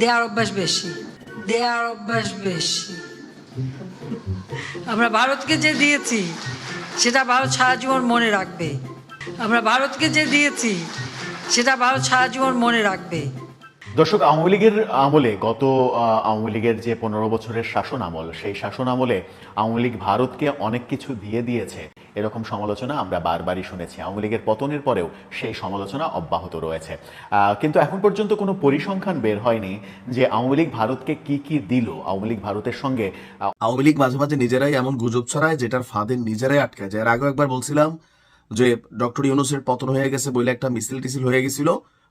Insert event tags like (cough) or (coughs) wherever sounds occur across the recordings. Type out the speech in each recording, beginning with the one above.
দেয়ার অভ্যাস বেশি, দেয়ার অভ্যাস বেশি। আমরা ভারতকে যে দিয়েছি, সেটা ভারত সারা জীবন মনে রাখবে। আমরা ভারতকে যে দিয়েছি, সেটা ভারত সারা জীবন মনে রাখবে। দর্শক, আওয়ামী লীগের আমলে, গত আওয়ামী লীগের যে পনেরো বছরের শাসন আমল, সেই শাসন আমলে আওয়ামী লীগ ভারতকে অনেক কিছু দিয়ে দিয়েছে। এরকম সমালোচনা আমরা বারবারই শুনেছি। আওয়ামী লীগের পতনের পরেও সেই সমালোচনা অব্যাহত রয়েছে। কিন্তু এখন পর্যন্ত কোনো পরিসংখ্যান বের হয়নি যে আওয়ামী লীগ ভারতকে কি কি দিল। আওয়ামী লীগ ভারতের সঙ্গে আওয়ামী লীগ মাঝে মাঝে নিজেরাই এমন গুজব ছড়ায় যেটার ফাঁদে নিজেরাই আটকায় যায়। এর আগেও একবার বলছিলাম যে ডক্টর ইউনুসের পতন হয়ে গেছে বলে একটা মিছিল টিছিল হয়ে গেছিল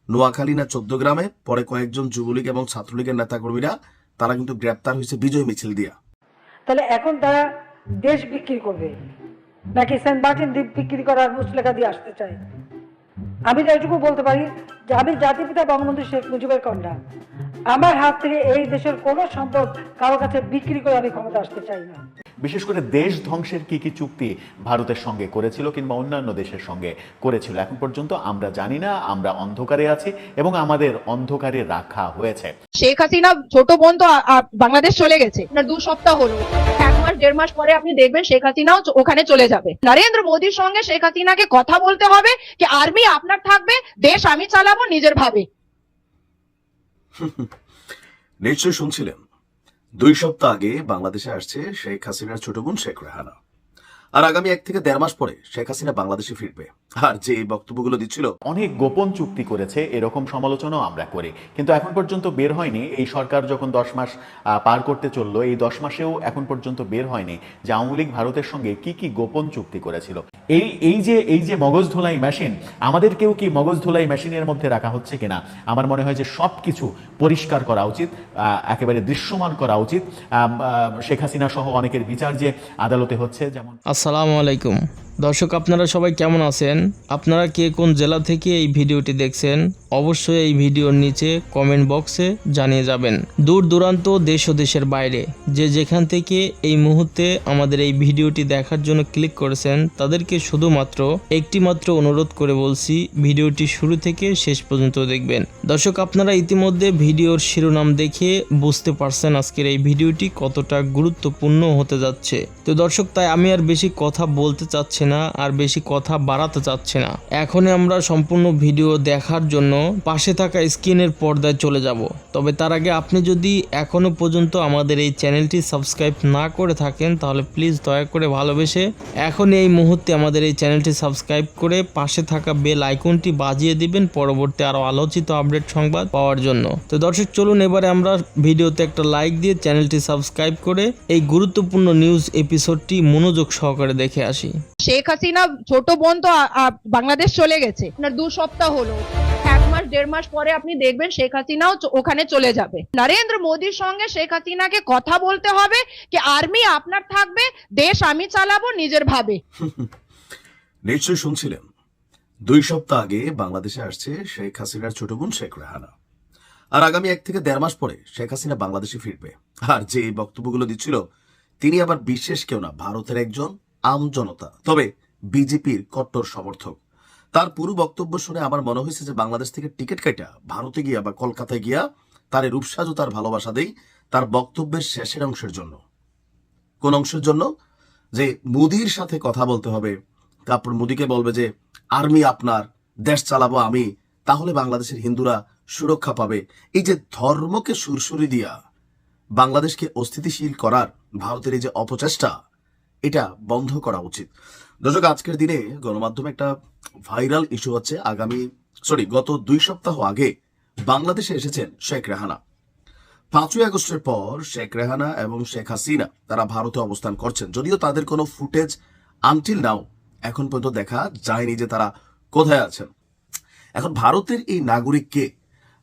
নোয়াখালী না চোদ্দ গ্রামে। পরে কয়েকজন যুবলীগ এবং ছাত্রলীগের নেতাকর্মীরা তারা কিন্তু গ্রেপ্তার হয়েছে বিজয় মিছিল দিয়া। তাহলে এখন তারা দেশ বিক্রি করবে। নাকি সেন্ট মার্টিন দ্বীপ বিক্রি করার মুচলেখা দিয়ে আসতে চাই আমি তো বলতে পারি যে আমি জাতিপিতা বঙ্গবন্ধু শেখ মুজিবের কন্যা। আমার হাত থেকে এই দেশের কোনো সম্পদ কারও কাছে বিক্রি করে আমি ক্ষমতা আসতে চাই না। বিশেষ করে দেশ ধ্বংসের কি কি চুক্তি ভারতের সঙ্গে করেছিল কিংবা অন্যান্য দেশের সঙ্গে করেছিল এখন পর্যন্ত আমরা জানি না আমরা অন্ধকারে আছি এবং আমাদের অন্ধকারে রাখা হয়েছে। শেখ হাসিনা ছোট বোন তো বাংলাদেশ চলে গেছে। দু সপ্তাহ হলো। এক মাস দেড় মাস পরে আপনি দেখবেন শেখ হাসিনাও ওখানে চলে যাবে। নরেন্দ্র মোদীর সঙ্গে শেখ হাসিনাকে কথা বলতে হবে কি আর্মি আপনার থাকবে দেশ আমি চালাবো নিজের ভাবে। (laughs) নিশ্চয়ই শুনছিলেন। দুই সপ্তাহ আগে বাংলাদেশে আসছে শেখ হাসিনার ছোট বোন শেখ রেহানা। আর আগামী এক থেকে দেড় মাস পরে শেখ হাসিনা বাংলাদেশে ফিরবে। আর যে এই বক্তব্যগুলো দিচ্ছিল, অনেক গোপন চুক্তি করেছে, এরকম সমালোচনাও আমরা করি। কিন্তু এখন পর্যন্ত বের হয়নি। এই সরকার যখন দশ মাস পার করতে চলল, এই দশ মাসেও এখন পর্যন্ত বের হয়নি যে আওয়ামী লীগ ভারতের সঙ্গে কি কি গোপন চুক্তি করেছিল। এই এই যে এই যে মগজ ধোলাই মেশিন আমাদেরকেও কি মগজ ধোলাই মেশিনের মধ্যে রাখা হচ্ছে কিনা? আমার মনে হয় যে সব কিছু পরিষ্কার করা উচিত একেবারে দৃশ্যমান করা উচিত। শেখ হাসিনা সহ অনেকের বিচার যে আদালতে হচ্ছে, যেমন আসসালামু আলাইকুম। দর্শক, আপনারা সবাই কেমন আছেন? আপনারা কে কোন জেলা থেকে এই ভিডিওটি দেখছেন? অবশ্যই এই ভিডিওর নিচে কমেন্ট বক্সে জানিয়ে যাবেন। দূর দূরান্ত, দেশ ও দেশের বাইরে, যে যেখান থেকে এই মুহূর্তে আমাদের এই ভিডিওটি দেখার জন্য ক্লিক করেছেন, তাদেরকে শুধুমাত্র একটি মাত্র অনুরোধ করে বলছি, ভিডিওটি শুরু থেকে শেষ পর্যন্ত দেখবেন। দর্শক, আপনারা ইতিমধ্যে ভিডিওর শিরোনাম দেখে বুঝতে পারছেন আজকের এই ভিডিওটি কতটা গুরুত্বপূর্ণ হতে যাচ্ছে। তো দর্শক, তাই আমি আর বেশি কথা বলতে চাচ্ছি না আর বেশি কথা বাড়াতে চাচ্ছে না। এখন আমরা সম্পূর্ণ ভিডিও দেখার জন্য পাশে থাকা স্ক্রিনের পর্দায় চলে যাব। তবে তার আগে আপনি যদি এখনও পর্যন্ত আমাদের এই চ্যানেলটি সাবস্ক্রাইব না করে থাকেন, তাহলে প্লিজ দয়া করে ভালোবেসে এখন এই মুহূর্তে আমাদের এই চ্যানেলটি সাবস্ক্রাইব করে পাশে থাকা বেল আইকনটি বাজিয়ে দিবেন পরবর্তী আরও আলোচিত আপডেট সংবাদ পাওয়ার জন্য। তো দর্শক, চলুন এবারে আমরা ভিডিওতে একটা লাইক দিয়ে চ্যানেলটি সাবস্ক্রাইব করে এই গুরুত্বপূর্ণ নিউজ এপিসোডটি মনোযোগ সহকারে দেখে আসি। শেখ হাসিনা ছোট বোন তো বাংলাদেশ চলে গেছে। আপনার দু সপ্তাহ হলো। এক মাস, দেড় মাস পরে আপনি দেখবেন শেখ হাসিনাও ওখানে চলে যাবে। নরেন্দ্র মোদীর সঙ্গে শেখ হাসিনাকে কথা বলতে হবে কি আর্মি আপনার থাকবে, দেশ আমি চালাবো, নিজের ভাবে। (laughs) নিশ্চয়ই শুনছিলেন। দুই সপ্তাহ আগে বাংলাদেশে আসছে শেখ হাসিনার ছোট বোন শেখ রেহানা। আর আগামী এক থেকে দেড় মাস পরে শেখ হাসিনা বাংলাদেশে ফিরবে। আর যে বক্তব্যগুলো দিচ্ছিল, তিনি আবার বিশেষ কেউ না, ভারতের একজন আম জনতা। তবে বিজেপির কট্টর সমর্থক। তার পুরো বক্তব্য শুনে আমার মনে হয়েছে যে বাংলাদেশ থেকে টিকিট কাটা ভারতে গিয়া বা কলকাতায় গিয়া তার রূপসাজু তার ভালোবাসা দেই তার বক্তব্যের শেষের অংশের জন্য। কোন অংশের জন্য? যে মোদির সাথে কথা বলতে হবে। তারপর মোদিকে বলবে যে, আর্মি আপনার, দেশ চালাবো আমি, তাহলে বাংলাদেশের হিন্দুরা সুরক্ষা পাবে। এই যে ধর্মকে সুরসুরি দিয়া বাংলাদেশকে অস্থিতিশীল করার ভারতের এই যে অপচেষ্টা এটা বন্ধ করা উচিত। দর্শক, আজকের দিনে গণমাধ্যমে একটা ভাইরাল ইস্যু হচ্ছে আগামী, সরি, গত দুই সপ্তাহ আগে বাংলাদেশে এসেছেন শেখ রেহানা। পাঁচই আগস্টের পর শেখ রেহানা এবং শেখ হাসিনা, তারা ভারতে অবস্থান করছেন। যদিও তাদের কোনো ফুটেজ আনটিল নাও এখন পর্যন্ত দেখা যায়নি যে তারা কোথায় আছেন। এখন ভারতের এই নাগরিককে,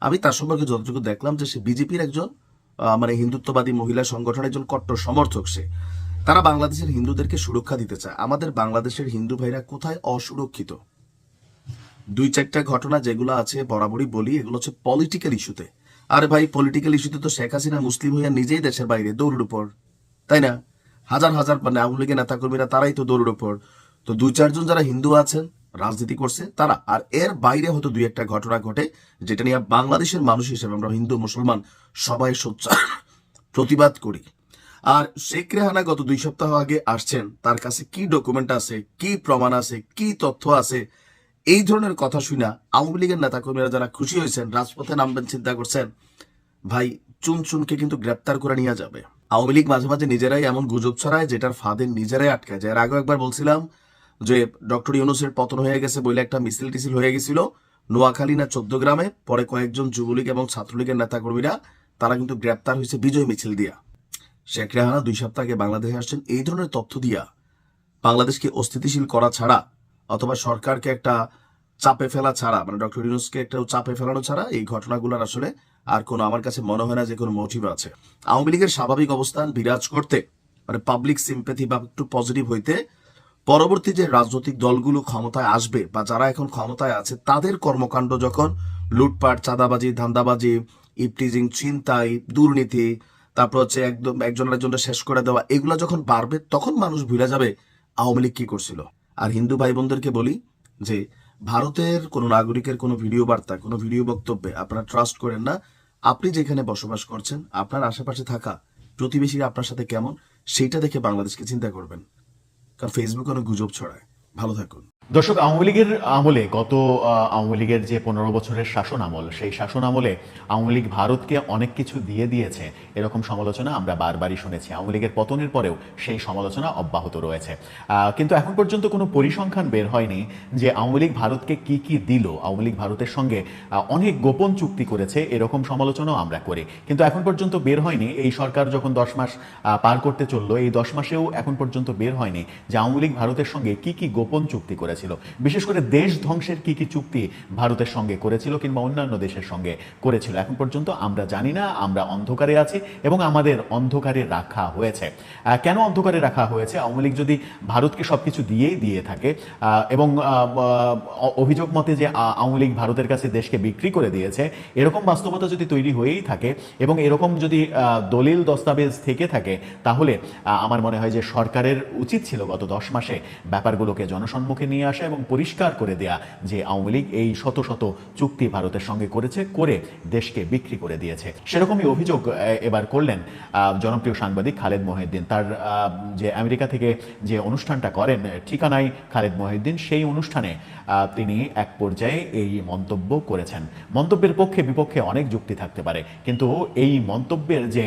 আমি তার সম্পর্কে যতটুকু দেখলাম যে সে বিজেপির একজন মানে হিন্দুত্ববাদী মহিলা সংগঠনের একজন কট্টর সমর্থক সে। তারা বাংলাদেশের হিন্দুদেরকে সুরক্ষা দিতে চায়। আমাদের বাংলাদেশের হিন্দু ভাইরা কোথায় অসুরক্ষিত? দুই চারটা ঘটনা যেগুলো আছে, বরাবরই বলি, এগুলো হচ্ছে পলিটিক্যাল ইস্যুতে আর ভাই পলিটিক্যাল ইস্যুতে তো শেখ হাসিনা মুসলিম হইয়া নিজেই দেশের বাইরে দৌড়ের উপর। তাই না? হাজার হাজার মানে আওয়ামী লীগের নেতাকর্মীরা তারাই তো দৌড়ের উপর। তো দুই চারজন যারা হিন্দু আছেন, রাজনীতি করছে, তারা। আর এর বাইরে হয়তো দুই একটা ঘটনা ঘটে, যেটা নিয়ে বাংলাদেশের মানুষ হিসেবে আমরা হিন্দু, মুসলমান সবাই সোচ্চার (coughs) প্রতিবাদ করি। আর শেখ রেহানা গত দুই সপ্তাহ আগে আসছেন। তার কাছে কি ডকুমেন্ট আছে, কি প্রমাণ আছে, কি তথ্য আছে, এই ধরনের কথা শুনা আওয়ামী লীগের নেতাকর্মীরা যারা খুশি হয়েছেন, রাজপথে নামবেন, চিন্তা করছেন, ভাই চুন চুনকে কিন্তু গ্রেপ্তার করে নিয়ে যাবে। আওয়ামী লীগ মাঝে মাঝে নিজেরাই এমন গুজব ছড়ায় যেটার ফাঁদে নিজেরাই আটকায় যায়। এর আগেও একবার বলছিলাম যে ডক্টর ইউনুসের পতন হয়ে গেছে বলে একটা মিছিল টিছিল হয়ে গেছিল। নোয়াখালী না চোদ্দ গ্রামে পরে কয়েকজন যুবলীগ এবং ছাত্রলীগের নেতাকর্মীরা, তারা কিন্তু গ্রেপ্তার হয়েছে বিজয় মিছিল দিয়া। শেখ রেহানা দুই সপ্তাহ আগে বাংলাদেশে আসছেন, এই ধরনের তথ্য দিয়া বাংলাদেশকে অস্থিতিশীল করা ছাড়া অথবা সরকারকে একটা চাপে ফেলা ছাড়া মানে ডক্টর ইউনুসকে একটা চাপে ফেলানো ছাড়া এই ঘটনাগুলোর আসলে আর কোনো আমার কাছে মনে হয় না যে কোনো মোটিভ আছে। আওয়ামী লীগের স্বাভাবিক অবস্থান বিরাজ করতে মানে পাবলিক সিম্পেথি বা একটু পজিটিভ হইতে পরবর্তী যে রাজনৈতিক দলগুলো ক্ষমতায় আসবে বা যারা এখন ক্ষমতায় আছে, তাদের কর্মকাণ্ড যখন লুটপাট, চাঁদাবাজি, ধান্দাবাজি, ইপটিজিং, ছিনতাই, দুর্নীতি তারপর হচ্ছে একদম একজনের একজনটা শেষ করে দেওয়া, এগুলো যখন বাড়বে, তখন মানুষ ভুলে যাবে আওয়ামী লীগ কি করছিল। আর হিন্দু ভাই বোনদেরকে বলি যে, ভারতের কোনো নাগরিকের কোনো ভিডিও বার্তা, কোনো ভিডিও বক্তব্যে আপনারা ট্রাস্ট করেন না। আপনি যেখানে বসবাস করছেন, আপনার আশেপাশে থাকা প্রতিবেশীরা আপনার সাথে কেমন, সেইটা দেখে বাংলাদেশকে চিন্তা করবেন। কারণ ফেসবুক অনেক গুজব ছড়ায়। ভালো থাকুন। দর্শক, আওয়ামী লীগের আমলে গত আওয়ামী লীগের যে পনেরো বছরের শাসন আমল, সেই শাসন আমলে আওয়ামী লীগ ভারতকে অনেক কিছু দিয়ে দিয়েছে। এরকম সমালোচনা আমরা বারবারই শুনেছি। আওয়ামী লীগের পতনের পরেও সেই সমালোচনা অব্যাহত রয়েছে। কিন্তু এখন পর্যন্ত কোনো পরিসংখ্যান বের হয়নি যে আওয়ামী লীগ ভারতকে কি কি দিল। আওয়ামী লীগ ভারতের সঙ্গে অনেক গোপন চুক্তি করেছে, এরকম সমালোচনাও আমরা করি। কিন্তু এখন পর্যন্ত বের হয়নি। এই সরকার যখন দশ মাস পার করতে চলল, এই দশ মাসেও এখন পর্যন্ত বের হয়নি যে আওয়ামী লীগ ভারতের সঙ্গে কি কি গোপন চুক্তি করেছিল। বিশেষ করে দেশ ধ্বংসের কি কি চুক্তি ভারতের সঙ্গে করেছিল কিংবা অন্যান্য দেশের সঙ্গে করেছিল, এখন পর্যন্ত আমরা জানি না, আমরা অন্ধকারে আছি এবং আমাদের অন্ধকারে রাখা হয়েছে। কেন অন্ধকারে রাখা হয়েছে? আওয়ামী লীগ যদি ভারতকে সবকিছু দিয়েই দিয়ে থাকে এবং অভিযোগ মতে যে আওয়ামী লীগ ভারতের কাছে দেশকে বিক্রি করে দিয়েছে, এরকম বাস্তবতা যদি তৈরি হয়েই থাকে এবং এরকম যদি দলিল দস্তাবেজ থেকে থাকে, তাহলে আমার মনে হয় যে সরকারের উচিত ছিল গত দশ মাসে ব্যাপারগুলোকে জনসম্মুখে নিয়ে আসা এবং পরিষ্কার করে দেয়া যে আওয়ামী লীগ এই শত শত চুক্তি ভারতের সঙ্গে করেছে, করে দেশকে বিক্রি করে দিয়েছে। সেরকমই অভিযোগ এবার করলেন জনপ্রিয় সাংবাদিক খালেদ মহিউদ্দিন। তার যে আমেরিকা থেকে যে অনুষ্ঠানটা করেন ঠিকানায় খালেদ মহিউদ্দিন, সেই অনুষ্ঠানে তিনি এক পর্যায়ে এই মন্তব্য করেছেন। মন্তব্যের পক্ষে বিপক্ষে অনেক যুক্তি থাকতে পারে, কিন্তু এই মন্তব্যের যে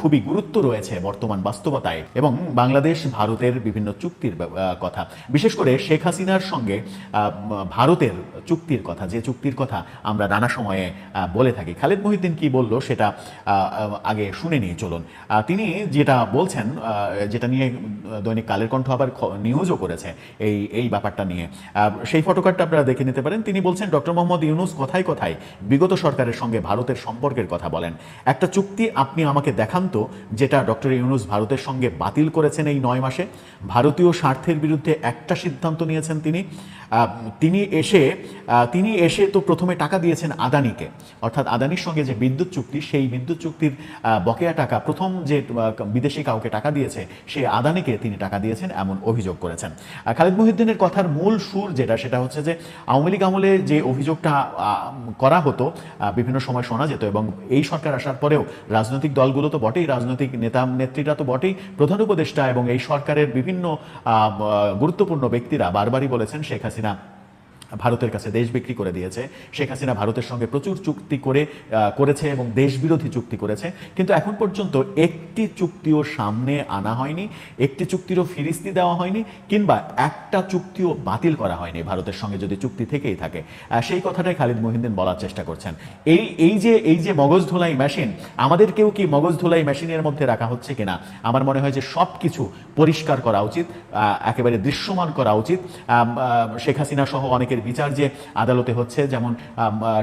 খুবই গুরুত্ব রয়েছে বর্তমান বাস্তবতায় এবং বাংলাদেশ, ভারতের বিভিন্ন চুক্তির কথা। বিশেষ করে শেখ হাসিনার সঙ্গে ভারতের চুক্তির কথা, যে চুক্তির কথা আমরা নানা সময়ে বলে থাকি। খালেদ মহিউদ্দিন কি বলল সেটা আগে শুনে নিয়ে চলুন। তিনি যেটা বলছেন যেটা নিয়ে দৈনিক কালের কণ্ঠ আবার নিউজও করেছে, এই এই ব্যাপারটা নিয়ে। সেই ফটোকার্ডটা আপনারা দেখে নিতে পারেন। তিনি বলছেন ডক্টর মোহাম্মদ ইউনুস কথায় কথায় বিগত সরকারের সঙ্গে ভারতের সম্পর্কের কথা বলেন। একটা চুক্তি আপনি আমাকে দেখান তো, যেটা ডক্টর ইউনুস ভারতের সঙ্গে বাতিল করেছেন এই নয় মাসে। ভারতীয় স্বার্থের বিরুদ্ধে একটা সিদ্ধান্ত নিয়েছেন। তিনি তিনি এসে তিনি এসে তো প্রথমে টাকা দিয়েছেন আদানিকে। অর্থাৎ আদানির সঙ্গে যে বিদ্যুৎ চুক্তি, সেই বিদ্যুৎ চুক্তির বকেয়া টাকা, প্রথম যে বিদেশি কাউকে টাকা দিয়েছে সেই আদানিকে তিনি টাকা দিয়েছেন এমন অভিযোগ করেছেন। খালেদ মহিউদ্দিনের কথার মূল সুর যেটা, সেটা হচ্ছে যে, আওয়ামী লীগ আমলে যে অভিযোগটা করা হতো বিভিন্ন সময় শোনা যেত এবং এই সরকার আসার পরেও রাজনৈতিক দলগুলো তো বটেই, রাজনৈতিক নেতা, নেত্রীরা তো বটেই, প্রধান উপদেষ্টা এবং এই সরকারের বিভিন্ন গুরুত্বপূর্ণ ব্যক্তিরা বারবারই বলেছেন শেখ হাসিনা। ভারতের কাছে দেশ বিক্রি করে দিয়েছে। শেখ হাসিনা ভারতের সঙ্গে প্রচুর চুক্তি করে করেছে এবং দেশ বিরোধী চুক্তি করেছে। কিন্তু এখন পর্যন্ত একটি চুক্তিও সামনে আনা হয়নি, একটি চুক্তিরও ফিরিস্তি দেওয়া হয়নি, কিংবা একটা চুক্তিও বাতিল করা হয়নি ভারতের সঙ্গে যদি চুক্তি থেকেই থাকে। সেই কথাটাই খালিদ মহিউদ্দিন বলার চেষ্টা করছেন। এই এই যে এই যে মগজ ধোলাই মেশিন আমাদেরকেও কি মগজ ধোলাই মেশিনের মধ্যে রাখা হচ্ছে কিনা? আমার মনে হয় যে সব কিছু পরিষ্কার করা উচিত একেবারে দৃশ্যমান করা উচিত। শেখ হাসিনা সহ অনেকের হকের বিচার যে আদালতে হচ্ছে, যেমন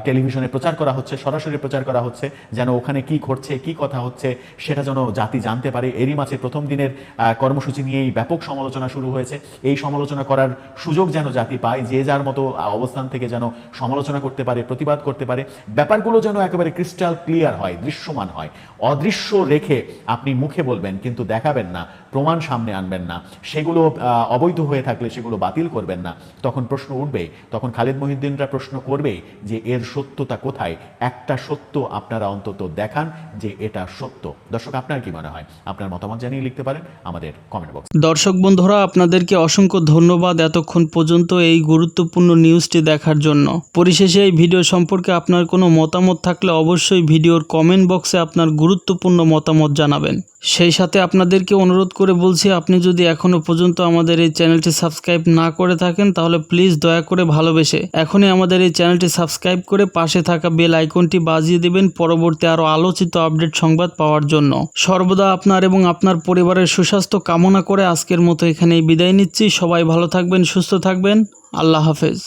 টেলিভিশনে প্রচার করা হচ্ছে, সরাসরি প্রচার করা হচ্ছে, যেন ওখানে কি ঘটছে, কি কথা হচ্ছে, সেটা যেন জাতি জানতে পারে। এরই মাঝে প্রথম দিনের কর্মসূচি নিয়েই ব্যাপক সমালোচনা শুরু হয়েছে। এই সমালোচনা করার সুযোগ যেন জাতি পায়, যে যার মতো অবস্থান থেকে যেন সমালোচনা করতে পারে, প্রতিবাদ করতে পারে, ব্যাপারগুলো যেন একেবারে ক্রিস্টাল ক্লিয়ার হয়, দৃশ্যমান হয়। অদৃশ্য রেখে আপনি মুখে বলবেন, কিন্তু দেখাবেন না, প্রমাণ সামনে আনবেন না। সেগুলো অবৈধ হয়ে থাকলে সেগুলো বাতিল করবেন না। তখন প্রশ্ন উঠবে তখন খালেদ মহিউদ্দিনরা প্রশ্ন করবে যে এর সত্যতা কোথায়? একটা সত্য আপনারা অন্তত দেখান যে এটা সত্য। দর্শক, আপনার কি মনে হয়? আপনার মতামত জানিয়ে লিখতে পারেন আমাদের কমেন্ট বক্স দর্শক বন্ধুরা, আপনাদেরকে অসংখ্য ধন্যবাদ এতক্ষণ পর্যন্ত এই গুরুত্বপূর্ণ নিউজটি দেখার জন্য। পরিশেষে এই ভিডিও সম্পর্কে আপনার কোনো মতামত থাকলে অবশ্যই ভিডিওর কমেন্ট বক্সে আপনার গুরুত্বপূর্ণ মতামত জানাবেন। সেই সাথে আপনাদেরকে অনুরোধ করে বলছি, আপনি যদি এখনও পর্যন্ত আমাদের এই চ্যানেলটি সাবস্ক্রাইব না করে থাকেন, তাহলে প্লিজ দয়া করে ভালোবেসে। এখনই আমাদের এই চ্যানেলটি সাবস্ক্রাইব করে পাশে থাকা বেল আইকনটি বাজিয়ে দেবেন পরবর্তী আরও আলোচিত আপডেট সংবাদ পাওয়ার জন্য। সর্বদা আপনার এবং আপনার পরিবারের সুস্বাস্থ্য কামনা করে আজকের মতো এখানেই বিদায় নিচ্ছি। সবাই ভালো থাকবেন, সুস্থ থাকবেন। আল্লাহ হাফেজ।